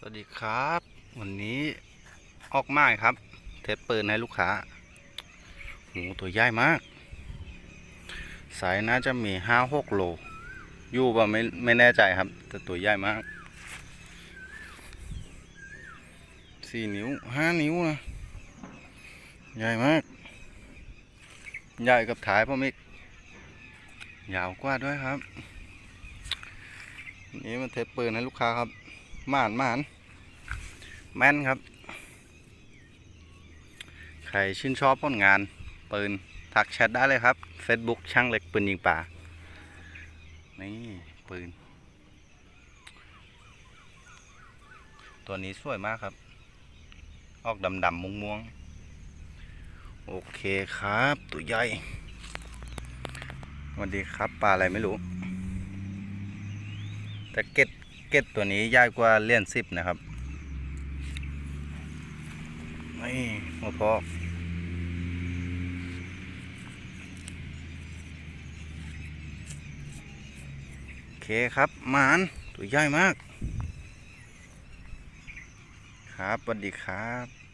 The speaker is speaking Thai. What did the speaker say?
สวัสดีครับ วันนี้ออกมาครับ เทสปืนให้ลูกค้าโหตัวใหญ่มาก สายน่าจะมีห้าหกโล อยู่ป่ะไม่ไม่แน่ใจครับ แต่ตัวใหญ่มากสี่นิ้วห้านิ้วนะใหญ่มาก ใหญ่กับท้ายพ่อมิกยาวกว่าด้วยครับ นี่มันเทสปืนให้ลูกค้าครับ ม่านหมานแม่นครับ ใครชื่นชอบผลงานปืนทักแชทได้เลยครับ Facebook ช่างเล็กปืนยิงป่า นี่ปืน ตัวนี้สวยมากครับ ออกดำดำม่วงม่วงๆ โอเคครับ ตัวใหญ่สวัสดีครับปลาอะไรไม่รู้แต่เก็ด เก็ตตัวนี้ยากกว่าเลี่ยนซิปนะครับนี่หัวพอกโอเคครับหมานตัวใหญ่มาก ครับสวัสดีครับ